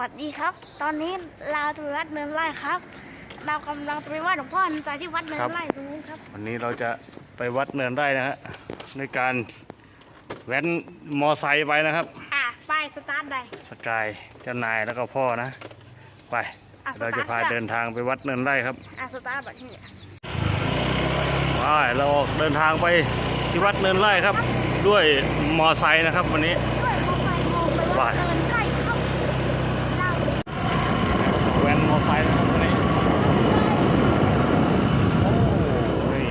วัสดีครับ ตอนนี้เราจะไปวัดเนินไร่ครับ เรากำลังจะไปไหว้หลวงพ่อทันใจที่วัดเนินไร่ตรงนู้นครับวันนี้เราจะไปวัดเนินได้นะฮะในการแว้นมอไซค์ไปนะครับ อะไปสตาร์ทได้สกายเจ้านายแล้วก็พ่อนะ ไป อะสเราตาจะร์ทพาเดินทางไปวัดเนินไร่ครับ อะสตาร์ทแบบนี้ไปเราออกเดินทางไปที่วัดเนินไร่ครับ ด้วยมอไซค์นะครับ วันนี้ ด้วยมอไซค์มองไปวัดเนินไร่ครับเรา แว้นมอไซค์นะครับวันนี้โอ้ย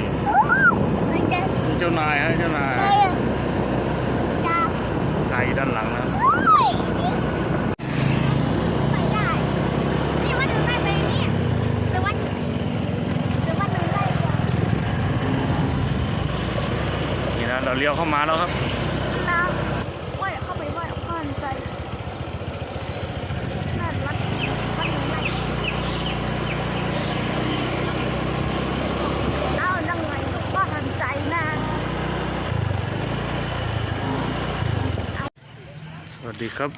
ไม่ได้เจ้านายฮะเจ้านายไม่ด้ไกลด้านหลังนะครับไม่ได้นี่วัดเนินไร่ไปนี่หรือวัดหรือวัดเนินไร่ก่อนนี่นะเราเลี้ยวเข้ามาแล้วครับ น้ำว่าเข้าไปไหว้หลวงพ่อทันใจนั่นวัดวัดเนินไร่เอานั่งไงหลวงพ่อทันใจนะ ส วัสดีครับ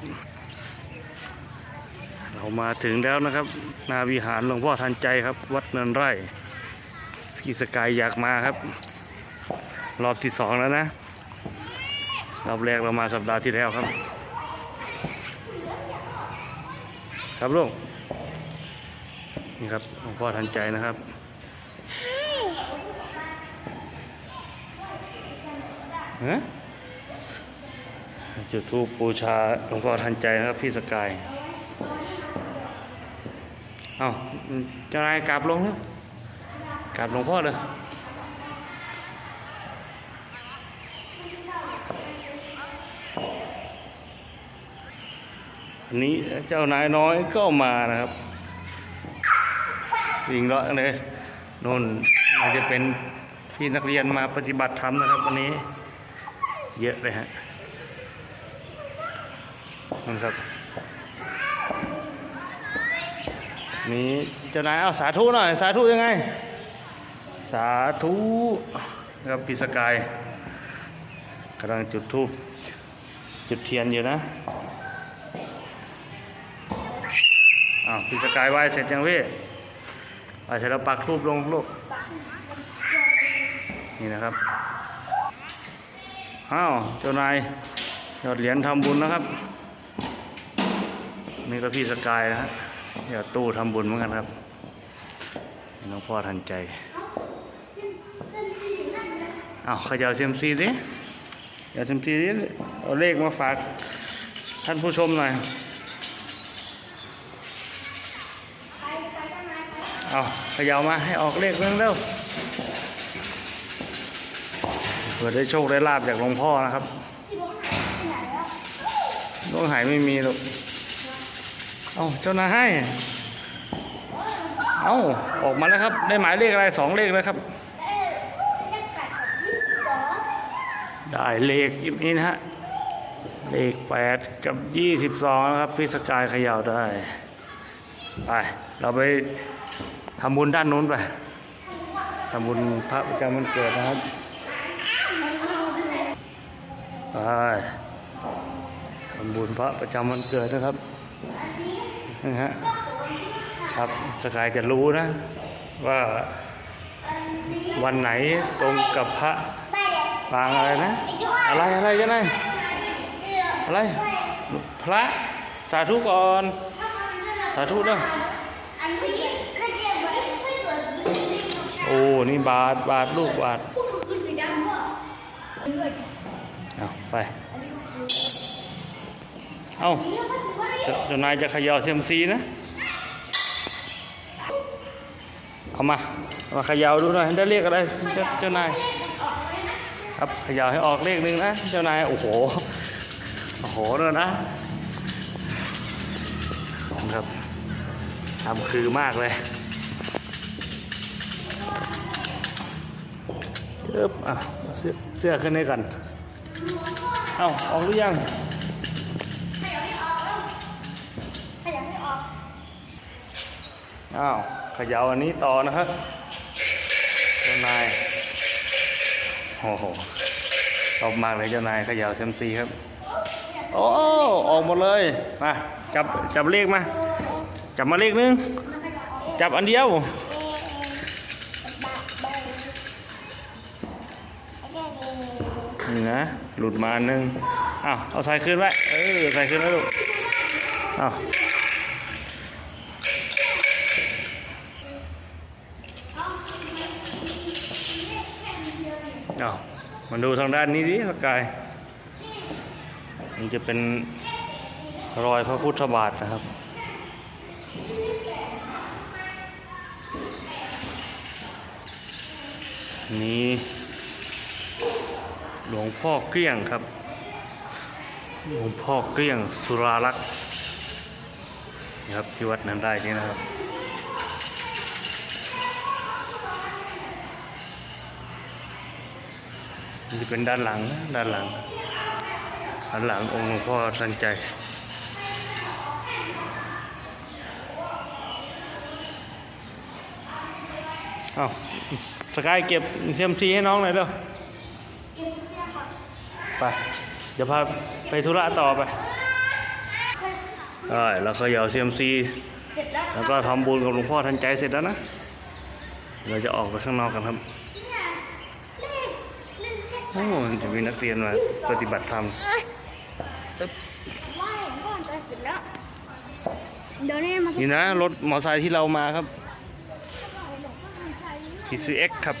เรามาถึงแล้วนะครับ นาวิหารหลวงพ่อทันใจครับ วัดเนินไร่พี่สกายอยากมาครับ รอบที่สองแล้วนะรอบแรกเรามาสัปดาห์ที่แล้วครับ ครับลุงนี่ครับหลวงพ่อทันใจนะครับฮะ จุดธูปบูชาหลวงพ่อทันใจนะครับพี่สกาย เอาเจ้านายกราบลงแล้วกราบหลวงพ่อเลยอันนี้เจ้านายน้อยก็มานะครับวิ่งเลาะเลยนนอาจจะเป็นพี่นักเรียนมาปฏิบัติธรรมนะครับวันนี้ เยอะเลยฮะ นครับ นี่เจ้านายเอาสาธุหน่อย สาธุยังไง สาธุครับพี่สกายกำลังจุดธูปจุดเทียนอยู่นะอ้าวพี่สกายไหวเสร็จยังพี่ไหว้เสร็จแล้วปักธูปลงลูกนี่นะครับอ้าวเจ้านายยอดเหรียญทำบุญนะครับ นี่ก็พี่สกายนะฮะอย่าตู้ทำบุญเหมือนกันครับหลวงพ่อทันใจเอาขย่าเซยมซีดิอย่าเซยมซีดิเอาเลขมาฝากท่านผู้ชมหน่อยเอาขย่ามาให้ออกเลขเร็วเร็วเพื่อได้โชคได้ลาบจากหลวงพ่อนะครับดวงหายไม่มีหรอก เอาเจ้านายให้ เอาออกมาแล้วครับ ได้หมายเลขอะไรสองเลขแล้วครับ ได้เลขนี้นะฮะ เลขแปดกับยี่สิบสองนะครับพี่สกายเขย่าได้ ไป เราไปทำบุญด้านนู้นไปทำบุญพระประจำวันเกิดนะครับ ไปทำบุญพระประจำวันเกิดนะครับ นะฮะครับสกายจะรู้นะ ว่าวันไหนตรงกับพระปางอะไรนะ อะไรอะไรจะไหนอะไร พระสาธุก่อน สาธุด้อโอ้ นี่บาทบาทลูกบาทเอาไป เอาเจ้าเจ้านายจะขย่าเซียมซีนะ เอามา มาขย่าดูหน่อยได้เลขอะไรเจ้านาย ครับขย่าให้ออกเลขหนึ่งนะ เจ้านาย โอ้โห โอ้โหเลยนะครับทำคือมากเลยเอิบอะเสื้อเสื้อขึ้นให้กัน เอาออกหรือยัง อ้าวขยาอันนี้ต่อนะครับเจ้านายโอ้โหชอบมากเลยเจ้านายขย่าเซมซีครับ โอ้ออกหมดเลยมาจับจับเลขมา จับมาเลขหนึง จับอันเดียวนี่นะหลุดมาหนึ่งอ้าวเอาใส่ขึ้นไว้เออใส่ขึ้นไว้ลูกอ้าว อ้ามาดูทางด้านนี้ดิสกายนี่จะเป็นรอยพระพุทธบาทนะครับ นี่หลวงพ่อเกลี้ยงครับ หลวงพ่อเกลี้ยงสุรารักษ์นี่ครับที่วัดนั้นได้นี่นะครับ นี่จะเป็นด้านหลังนะด้านหลังด้านหลังองค์หลวงพ่อทันใจเอาสกายเก็บเซียมซีให้น้องหน่อยเร็วไป เดี๋ยวพาไปธุระต่อไปได้แล้วเหยาเซียมซีแล้วก็ทำบุญกับหลวงพ่อทันใจเสร็จแล้วนะ เราจะออกไปข้างนอกกันครับ โอ้จะมีนักเรียนมาปฏิบัติธรรมไหว้ก่อนจะเสร็จแล้วเดี๋ยวนี้มันนี่นะ รถมอเตอร์ไซค์ที่เรามาครับ PCX ครับ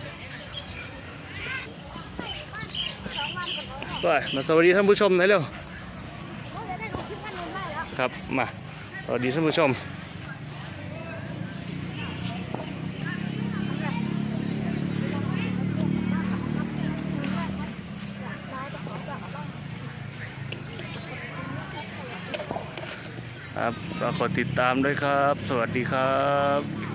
ไปมาสวัสดีท่านผู้ชมหน่อยเร็วก็จะได้ลงคลิปวันนึงได้แล้วครับ มา สวัสดีท่านผู้ชม ครับฝากกดติดตามด้วยครับ สวัสดีครับ